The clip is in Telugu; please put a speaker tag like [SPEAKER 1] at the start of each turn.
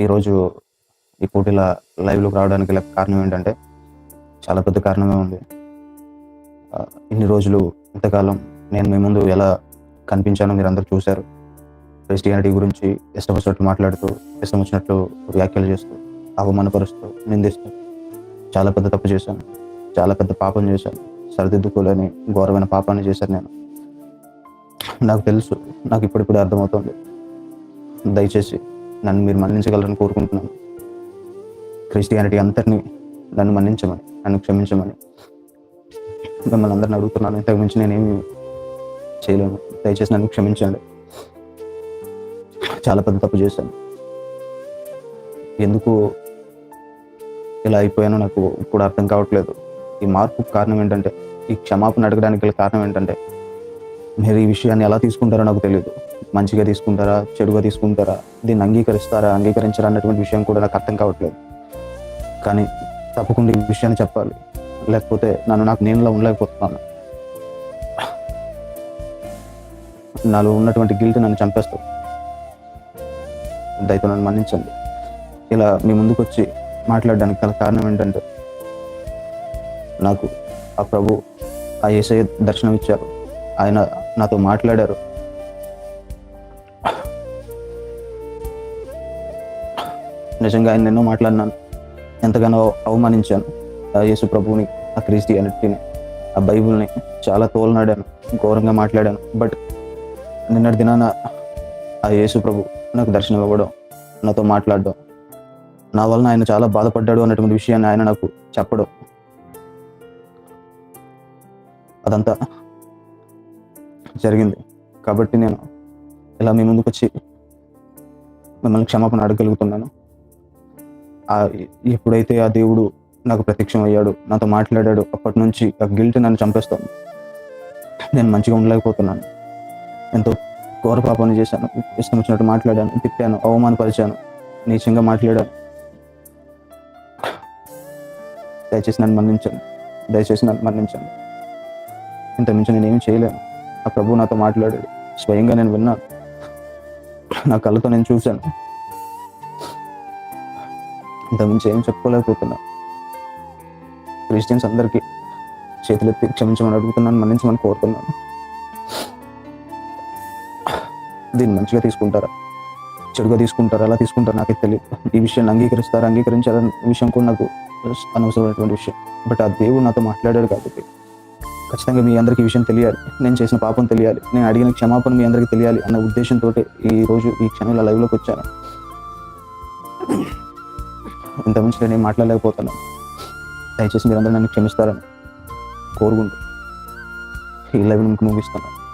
[SPEAKER 1] ఈరోజు ఈ పోటీల లైవ్లోకి రావడానికి గల కారణం ఏంటంటే చాలా పెద్ద కారణమే ఉంది. ఇన్ని రోజులు ఇంతకాలం నేను మీ ముందు ఎలా కనిపించానో మీరు అందరూ చూశారు. క్రిస్టియానిటీ గురించి ఇష్టం వచ్చినట్లు మాట్లాడుతూ ఇష్టం వచ్చినట్లు వ్యాఖ్యలు చేస్తూ అవమానపరుస్తూ నిందిస్తూ చాలా పెద్ద తప్పు చేశాను. చాలా పెద్ద పాపం చేశాను. సరిదిద్దుకోలేని ఘోరమైన పాపాన్ని చేశాను నేను. నాకు తెలుసు నాకు ఇప్పుడిప్పుడు అర్థమవుతుంది. దయచేసి నన్ను మీరు మన్నించగలరని కోరుకుంటున్నాను. క్రిస్టియానిటీ అంతటినీ నన్ను మన్నించమని నన్ను క్షమించమని. మిమ్మల్ని అందరిని అడుగుతున్నాను ఇంతకు మించి నేనేమి చేయలేను. దయచేసి నన్ను క్షమించండి. చాలా పెద్ద తప్పు చేశాను. ఎందుకు ఇలా అయిపోయానో నాకు ఇప్పుడు అర్థం కావట్లేదు. ఈ మార్పు కారణం ఏంటంటే ఈ క్షమాపణ అడగడానికి గల కారణం ఏంటంటే మీరు ఈ విషయాన్ని ఎలా తీసుకుంటారో నాకు తెలియదు. మంచిగా తీసుకుంటారా చెడుగా తీసుకుంటారా దీన్ని అంగీకరిస్తారా అంగీకరించారా అన్నటువంటి విషయం కూడా నాకు అర్థం కావట్లేదు. కానీ తప్పకుండా ఈ విషయాన్ని చెప్పాలి. లేకపోతే నన్ను నాకు నేనులో ఉండలేకపోతున్నాను. నాలో ఉన్నటువంటి గిల్ట్ నన్ను చంపేస్తావు. దయతో నన్ను మన్నించండి. ఇలా మీ ముందుకు వచ్చి మాట్లాడడానికి గల కారణం ఏంటంటే నాకు ఆ ప్రభు ఆ ఏసఐ దర్శనం ఇచ్చారు ఆయన నాతో మాట్లాడారు. నిజంగా ఆయన ఎన్నో మాట్లాడినాను. ఎంతగానో అవమానించాను. ఆ యేసు ప్రభువుని ఆ క్రిస్టియానిటీని ఆ బైబుల్ని చాలా తోలనాడాను ఘోరంగా మాట్లాడాను. బట్ నిన్నటి దినాన ఆ యేసు ప్రభు నాకు దర్శనం ఇవ్వడం నాతో మాట్లాడడం నా వలన ఆయన చాలా బాధపడ్డాడు అన్నటువంటి విషయాన్ని ఆయన నాకు చెప్పడం అదంతా జరిగింది. కాబట్టి నేను ఇలా మీ ముందుకు వచ్చి మిమ్మల్ని క్షమాపణ అడగలుగుతున్నాను ఎప్పుడైతే ఆ దేవుడు నాకు ప్రత్యక్షం అయ్యాడు నాతో మాట్లాడాడు అప్పటి నుంచి ఆ గిల్ట్ నన్ను చంపేస్తాను నేను మంచిగా ఉండలేకపోతున్నాను. ఎంతో ఘోర పాపాన్ని చేశాను. ఇష్టం వచ్చినట్టు మాట్లాడాను తిట్టాను అవమానపరిచాను నీచంగా మాట్లాడాను. దయచేసి నన్ను మన్నించండి. దయచేసి నన్ను మన్నించండి. ఇంత మించి నేను ఏం చేయలేను. ఆ ప్రభు నాతో మాట్లాడాడు. స్వయంగా నేను విన్నాను. నా కళ్ళతో నేను చూశాను. ఇంత ఏం చెప్పుకోలేకపోతున్నా. క్రిస్టియన్స్ అందరికీ చేతులెత్తి క్షమించమని అడుగుతున్నాను మన్నించమని కోరుతున్నాను. దీన్ని మంచిగా తీసుకుంటారా? చెడుగా తీసుకుంటారా? ఎలా తీసుకుంటారా నాకే తెలియదు ఈ విషయాన్ని అంగీకరిస్తారా? అంగీకరించారని విషయం కూడా నాకు అనవసరమైనటువంటి విషయం. బట్ ఆ దేవుడు నాతో మాట్లాడాడు కాబట్టి ఖచ్చితంగా మీ అందరికీ ఈ విషయం తెలియాలి. నేను చేసిన పాపం తెలియాలి. నేను అడిగిన క్షమాపణ మీ అందరికీ తెలియాలి అన్న ఉద్దేశంతో ఈ రోజు ఈ క్షణంలో లైవ్లోకి వచ్చాను. ఇంత మించి నేను మాట్లాడలేకపోతున్నాను. దయచేసి మీరందరూ నన్ను క్షమిస్తారని కోరుకుంటూ ఈ లైవ్ మీకు ముగిస్తున్నాను.